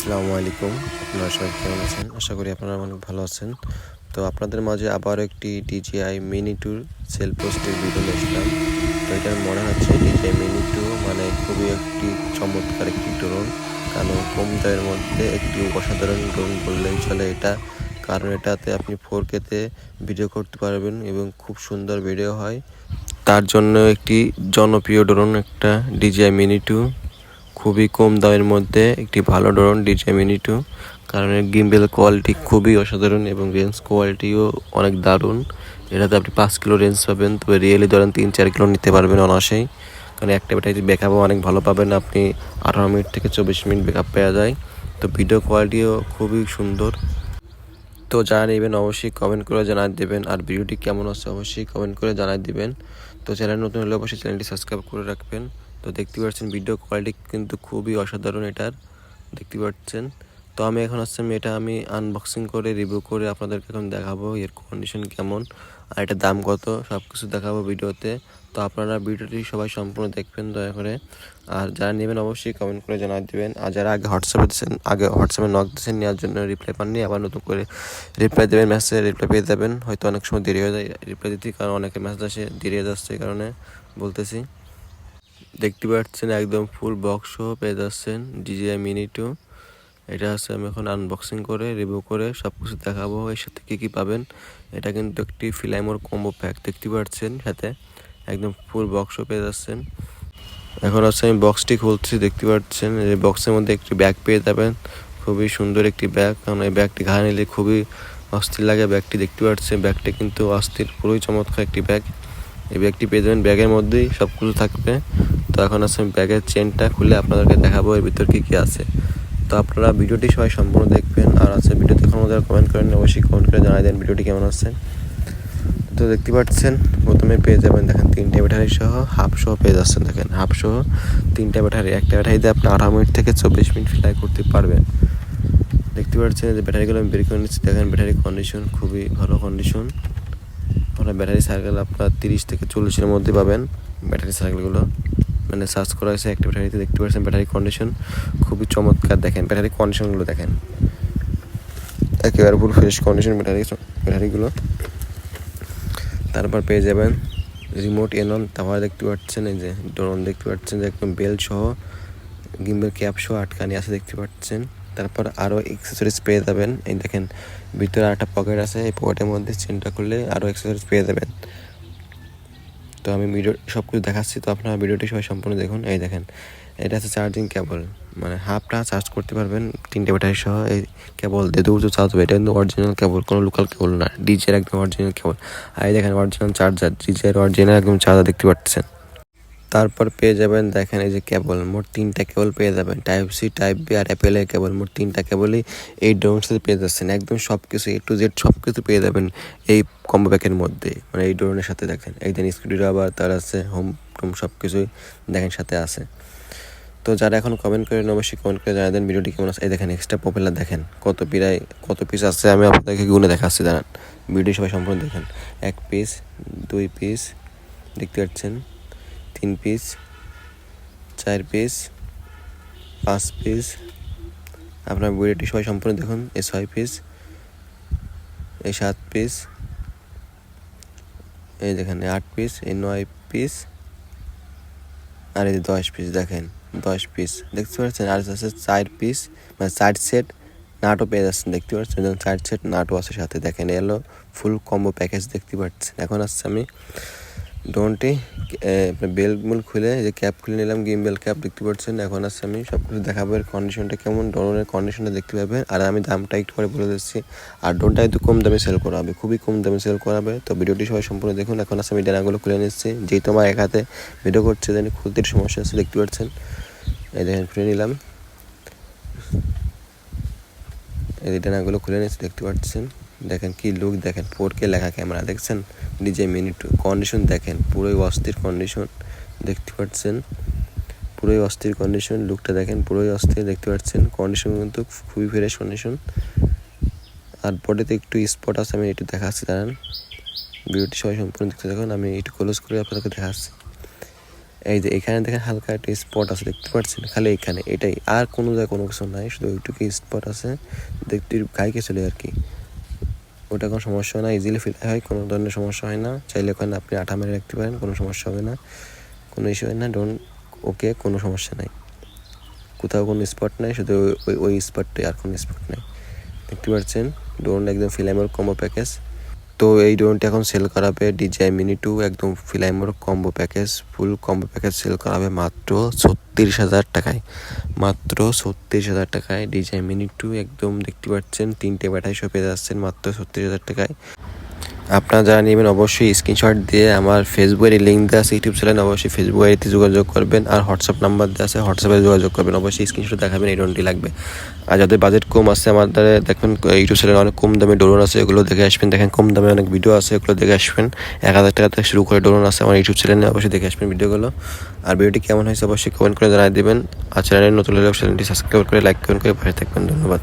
আসসালামু আলাইকুম। আপনারা সবাই কেমন আছেন? আশা করি আপনারা অনেক ভালো আছেন। তো আপনাদের মাঝে আবার একটি ডিজিআই মিনি টুর সেল পোস্টের ভিডিও নিয়ে এসলাম তো এটার মনে হচ্ছে ডিজিআই মিনি টু মানে খুবই একটি চমৎকার একটি ড্রোন কারণ কম দামের মধ্যে একটি অসাধারণ ড্রোন বললেই চলে এটা। কারণ এটাতে আপনি ফোর কেতে ভিডিও করতে পারবেন এবং খুব সুন্দর ভিডিও হয়। তার জন্য একটি জনপ্রিয় ড্রোন একটা ডিজিআই মিনি টু খুবই কম দামের মধ্যে একটি ভালো ড্রোন ডিজে মিনি টু কারণ এর গিম্বেল কোয়ালিটি খুবই অসাধারণ এবং রেঞ্জ কোয়ালিটিও অনেক দারুণ। এটাতে আপনি পাঁচ কিলো রেঞ্জ পাবেন, তবে রিয়েলি ধরেন তিন চার কিলো নিতে পারবেন অনাসেই কারণ একটা ব্যাটারি ব্যাকআপও অনেক ভালো পাবেন, আপনি আঠারো মিনিট থেকে চব্বিশ মিনিট ব্যাকআপ পাওয়া যায়। তো ভিডিও কোয়ালিটিও খুবই সুন্দর। তো যারা নেবেন অবশ্যই কমেন্ট করে জানাই দেবেন, আর ভিডিওটি কেমন আছে অবশ্যই কমেন্ট করে জানাই দিবেন। তো চ্যানেল নতুন হলে অবশ্যই চ্যানেলটি সাবস্ক্রাইব করে রাখবেন। তো দেখতে পাচ্ছেন ভিডিও কোয়ালিটি কিন্তু খুবই অসাধারণ এটার। দেখতে পাচ্ছেন। তো আমি এখন হচ্ছে আমি এটা আমি আনবক্সিং করে রিভিউ করে আপনাদেরকে এখন দেখাবো এর কন্ডিশন কেমন আর এটার দাম কত সব কিছু দেখাবো ভিডিওতে তো আপনারা ভিডিওটি সবাই সম্পূর্ণ দেখবেন, দয়া করে। আর যারা নেবেন অবশ্যই কমেন্ট করে জানাই দেবেন। আর যারা আগে হোয়াটসঅ্যাপে দিচ্ছেন আগে হোয়াটসঅ্যাপে নক দিচ্ছেন নেওয়ার জন্য রিপ্লাই পাননি, আবার নতুন করে রিপ্লাই দেবেন মেসেজে রিপ্লাই পেয়ে যাবেন। হয়তো অনেক সময় দেরি হয়ে যায় রিপ্লাই দিতে, কারণ অনেকে মেসেজ আসে, দেরি হয়ে যাচ্ছে এই কারণে বলতেছি। দেখতে পাচ্ছেন একদম ফুল বক্স সহ পেয়ে যাচ্ছেন ডিজিআই মিনি টু এটা হচ্ছে আমি এখন আনবক্সিং করে রিভিউ করে সব কিছু দেখাবো, এর সাথে কী কী পাবেন। এটা কিন্তু একটি ফিলাইমোর কম্বো প্যাক দেখতে পাচ্ছেন সাথে। একদম ফুল বক্সও পেয়ে যাচ্ছেন। এখন হচ্ছে আমি বক্সটি খুলছি, দেখতে পাচ্ছেন। এই বক্সের মধ্যে একটি ব্যাগ পেয়ে যাবেন। খুবই সুন্দর একটি ব্যাগ কারণ এই ব্যাগটি ঘা নিলে খুবই অস্থির লাগে ব্যাগটি দেখতে পাচ্ছেন। ব্যাগটি কিন্তু অস্থির পুরোই চমৎকার একটি ব্যাগ এই ব্যাগটি পেয়ে যাবেন। ব্যাগের মধ্যেই সব কিছু থাকবে। এখন আছে, আমি ব্যাগের চেনটা খুলে আপনাদেরকে দেখাবো এর ভিতর কী কী আছে। তো আপনারা ভিডিওটি সবাই সম্পূর্ণ দেখবেন, আর আছে ভিডিওতে কোনো যারা কমেন্ট করেন অবশ্যই কমেন্ট করে জানাই দেন ভিডিওটি কেমন আছে। তো দেখতে পাচ্ছেন, প্রথমে পেয়ে যাবেন দেখেন তিনটে ব্যাটারি সহ হাফ সহ পেয়ে যাচ্ছেন দেখেন হাফ সহ তিনটা ব্যাটারি। একটা ব্যাটারিতে আপনি আঠারো মিনিট থেকে চব্বিশ মিনিট ফ্লাই করতে পারবেন। দেখতে পাচ্ছেন যে ব্যাটারিগুলো আমি বের করে নিচ্ছি, দেখেন ব্যাটারি কন্ডিশন খুবই ভালো কন্ডিশন ব্যাটারি সাইকেল আপনার তিরিশ থেকে চল্লিশের মধ্যে পাবেন, ব্যাটারি সাইকেলগুলো মানে সার্চ করা হয়েছে একটা ব্যাটারিতে দেখতে পাচ্ছেন ব্যাটারি কন্ডিশন খুবই চমৎকার দেখেন। ব্যাটারি কন্ডিশনগুলো দেখেন। একেবারে ফুল ফ্রেশ কন্ডিশন ব্যাটারি ব্যাটারিগুলো তারপর পেয়ে যাবেন রিমোট এনন তারপর দেখতে পাচ্ছেন এই যে ড্রোন দেখতে পাচ্ছেন যে একদম বেল সহ গিম্বের ক্যাপ সহ আটকানি আছে দেখতে পাচ্ছেন। তারপর আরও এক্সেসরিজ পেয়ে যাবেন। এই দেখেন, ভিতরে একটা পকেট আছে, এই পকেটের মধ্যে চেনটা করলে আরও এক্সেসরিজ পেয়ে যাবেন। তো আমি ভিডিও সব কিছু দেখাচ্ছি, তো আপনারা ভিডিওটি সবাই সম্পূর্ণ দেখুন। এই দেখেন, এটা হচ্ছে চার্জিং কেবল মানে হাফটা চার্জ করতে পারবেন, তিনটে ব্যাটারি সহ। এই কেবল দিয়ে দূর চার্জ হবে। এটা কিন্তু অরিজিনাল কেবল কোনো লোকাল কেবল না। ডিজের একদম অরিজিনাল কেবল আর এই দেখেন অরিজিনাল চার্জার ডিজের অরিজিনাল একদম চার্জার দেখতে পাচ্ছেন। তারপর পেয়ে যাবেন, দেখেন এই যে কেবল, মোট তিনটা কেবল পেয়ে যাবেন টাইপ সি টাইপ বি আর অ্যাপেলের কেবল, মোট তিনটা কেবলই এই সাথে পেয়ে যাচ্ছেন, একদম সব কিছু এ টু জেড সব কিছু পেয়ে যাবেন এই কম্বো প্যাকের মধ্যে মানে এই ড্রোনের সাথে দেখেন এই দেন স্কুটি আবার তার আছে হোম টোম সব কিছুই দেখেন সাথে আছে। তো যারা এখন কমেন্ট করেন, অবশ্যই কমেন্ট করে জানাই দেন, ভিডিওটি কেমন আছে? এই দেখেন এক্সট্রা পপুলার দেখেন, কত পিরায়, কত পিস আছে, আমি আপনাদেরকে গুনে দেখাচ্ছি জানান ভিডিও সবাই সম্পূর্ণ দেখেন, এক পিস দুই পিস দেখতে পাচ্ছেন? তিন পিস চার পিস পাঁচ পিস আপনার ভিডিওটি সবাই সম্পূর্ণ দেখুন এই ছয় পিস এই সাত পিস এই দেখেন আট পিস এই নয় পিস আর এই দশ পিস দেখেন, দশ পিস দেখতে পাচ্ছেন, আর আছে চার পিস মানে চার সেট নাটও পেয়ে যাচ্ছেন, দেখতে পাচ্ছেন এবং চার সেট নাটও আছে সাথে। দেখেন, এলো ফুল কম্বো প্যাকেজ দেখতে পাচ্ছেন। এখন আসছে আমি ড্রোনটি বেল মুল খুলে যে ক্যাপ খুলে নিলাম গেম বেল ক্যাপ দেখতে পাচ্ছেন। এখন আসছে আমি সব কিছু দেখাবো। এর কন্ডিশনটা কেমন? ড্রোনের কন্ডিশনটা দেখতে পাবেন। আর আমি দামটা একটু করে বলে দিচ্ছি। আর ড্রোনটা একটু কম দামে সেল করা হবে খুবই কম দামে সেল করাবে। তো ভিডিওটি সবাই সম্পূর্ণ দেখুন। এখন আসছে আমি ডানাগুলো খুলে নিচ্ছি। যেহেতু আমার এক হাতে ভিডিও করছে, জানি খুলতির সমস্যা আছে, দেখতে পাচ্ছেন? এই দেখেন, খুলে নিলাম। এই ডানাগুলো খুলে নিচ্ছি, দেখতে পাচ্ছেন? দেখেন কি লুক দেখেন ফোর কে লেখা ক্যামেরা দেখছেন? ডিজে মিনিট কন্ডিশন দেখেন, পুরোই অস্থির কন্ডিশন দেখতে পাচ্ছেন? পুরোই অস্থির কন্ডিশন লুকটা দেখেন, পুরোই অস্থির, দেখতে পাচ্ছেন? কন্ডিশন কিন্তু খুবই ফ্রেশ কন্ডিশন আর বডিতে একটু স্পট আছে, আমি একটু দেখাচ্ছি, দাঁড়ান। ভিডিওটি সবাই সম্পূর্ণ দেখতে দেখুন আমি একটু ক্লোজ করে আপনাদেরকে দেখাচ্ছি। এই যে এখানে দেখেন হালকা একটা স্পট আছে, দেখতে পাচ্ছেন? খালি এখানে, এটাই। আর কোনো জায়গায় কোনো কিছু নাই, শুধু ওইটুকু স্পট আছে, দেখতে গাইকে চলে আর কি। ওটা কোনো সমস্যা হয় না ইজিলি ফিলাই হয়, কোনো ধরনের সমস্যা হয় না। চাইলে ওখানে আপনি আঠা মেরে রাখতে পারেন, কোনো সমস্যা হবে না, কোনো ইস্যু হয় না ডোন্ট ওকে কোনো সমস্যা নাই। কোথাও কোনো স্পট নাই, শুধু ওই- ওই স্পটটাই আর কোনো স্পট নাই। দেখতে পাচ্ছেন? ড্রোন একদম ফিলামের কমো প্যাকেজ তো এই ড্রোনটি এখন সেল করাবে ডিজাই মিনি টু একদম fly more combo package full combo package sale করাবে মাত্র ছত্রিশ হাজার টাকায়। মাত্র ছত্রিশ হাজার টাকায় ডিজাই মিনি টু একদম দেখতে পাচ্ছেন, তিনটে ব্যাটারি শো পেয়ে যাচ্ছেন, মাত্র ছত্রিশ হাজার টাকায়। আপনারা যারা নেবেন অবশ্যই স্ক্রিনশট দিয়ে আমার ফেসবুকের লিঙ্ক দেওয়া আছে ইউটিউব চ্যানেল অবশ্যই ফেসবুক যোগাযোগ করবেন আর হোয়াটসঅ্যাপ নাম্বার দেওয়া আছে হোয়াটসঅ্যাপে যোগাযোগ করবেন। অবশ্যই স্ক্রিনশট দেখাবেন, এই ড্রোনটি লাগবে। আর যাদের বাজেট কম আছে আমাদের দেখবেন ইউটিউব চ্যানেলে অনেক কম দামে ড্রোন আছে, এগুলো দেখে আসবেন। দেখেন কম দামে অনেক ভিডিও আছে, এগুলো দেখে আসবেন। এক হাজার টাকা থেকে শুরু করে ড্রোন আছে আমার ইউটিউব চ্যানেলে অবশ্যই দেখে আসবেন ভিডিওগুলো আর ভিডিওটি কেমন হয়েছে অবশ্যই কমেন্ট করে জানিয়ে দেবেন। আর চ্যানেলে নতুন চ্যানেলটি সাবস্ক্রাইব করে লাইক কমেন্ট করে পাশে থাকবেন। ধন্যবাদ।